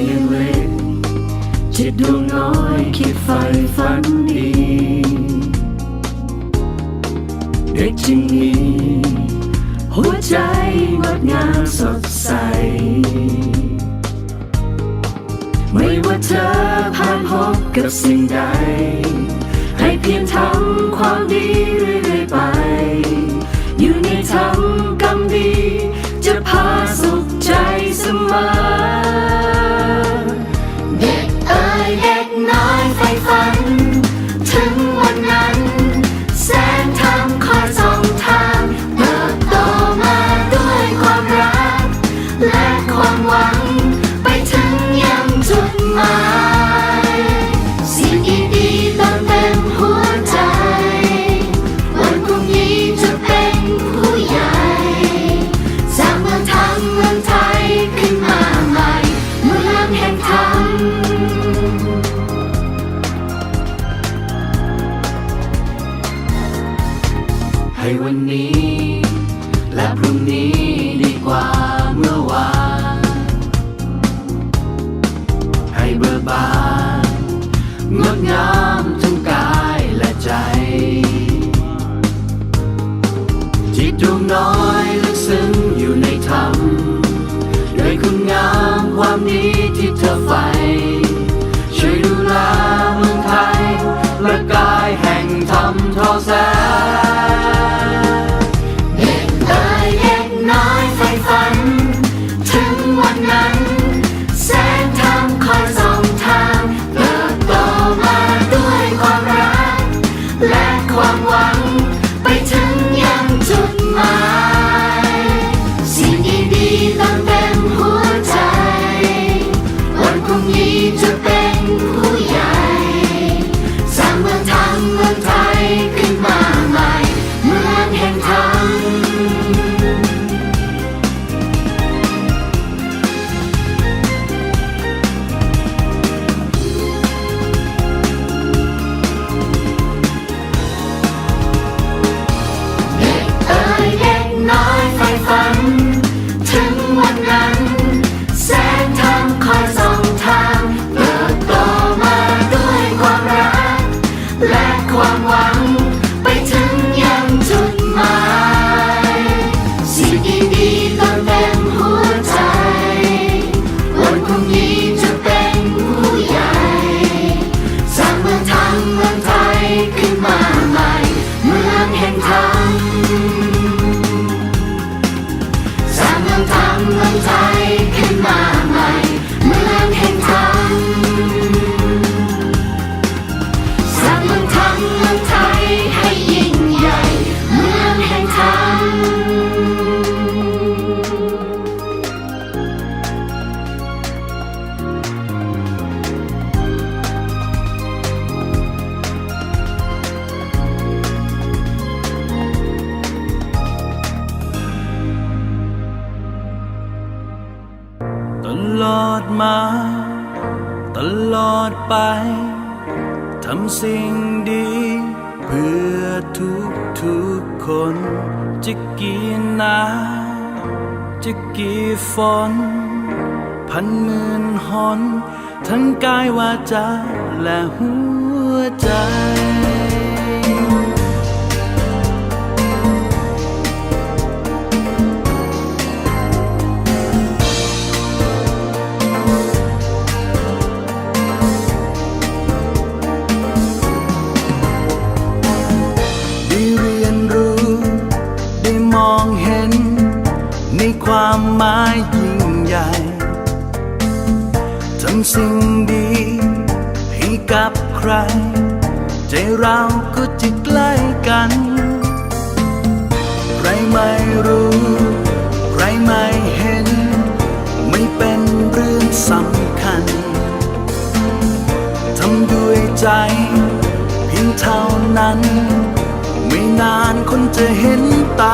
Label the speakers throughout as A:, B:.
A: ียงเล็กจิตดวงน้อยคิดไฟฝันดีเด็กจึงมีหัวใจงดงามสดใส ไม่ว่าเธอผ่านพบกับสิ่งใด ให้เพียงทำความดีเรื่อยๆไป อยู่ในทำกรรมดี
B: ลอ
A: ดมา ตลอดไป
B: ทำสิ่งดี เพื่อทุ
A: กทุกคน จะกี่น้ำจะกี่ฝน พันหมื่นหน ทั้งกายวาจาและหัวใจ ความหมายยิ่งใหญ่ทำสิ่งดีให้กับใคร ใจเราก็จะใกล้กัน ใครไม่รู้ ใครไม่เห็น ไม่เป็นเรื่องสำคัญทำด้วยใจเพียงเท่านั้น ไม่นานคนจะเห็นตา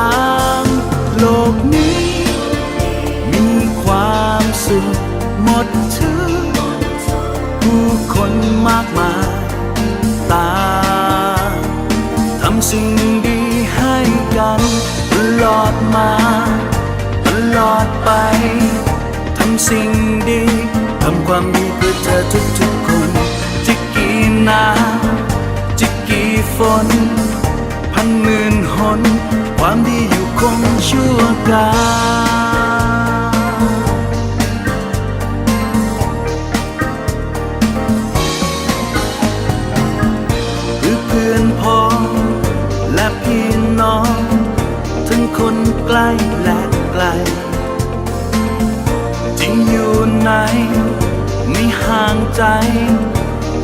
A: ตลอดมา ตลอดไป ทำสิ่งดี
B: ทำความดีเพื่อเธอทุกๆคน จะกี่น้ำจะกี่ฝน พันหมื่นหน ความดีอยู่คงชั่วกาล กล้และไกลจริงอยู่ไหนไม่ห่างใจ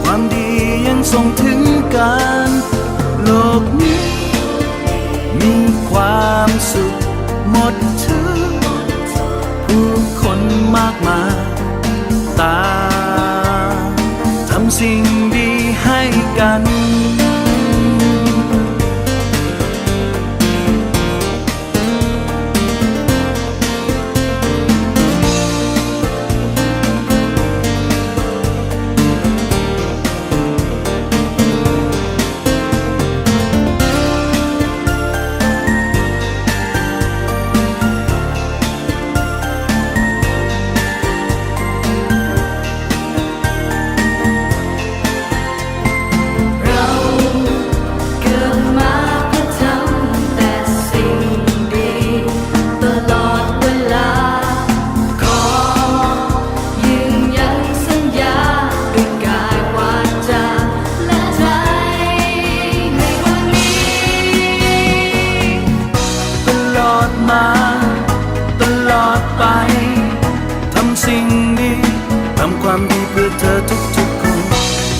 B: ความดียังส่งถึงกัน โลกนี้ มีความสุขหมดถึงผู้คนมากมายต่างทำสิ่งดีให้กัน ความดีเพื่อเธอทุกๆคน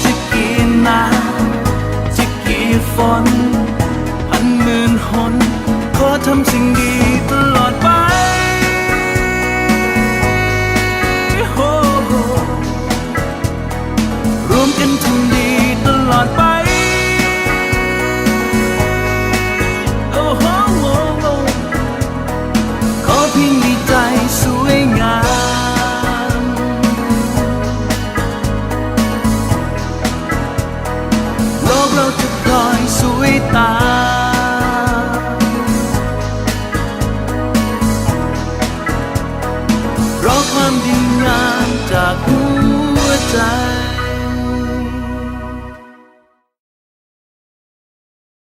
B: จะกี่น้ำจะกี่ฝนพันหมื่นหนขอทำสิ่งดีตลอด 在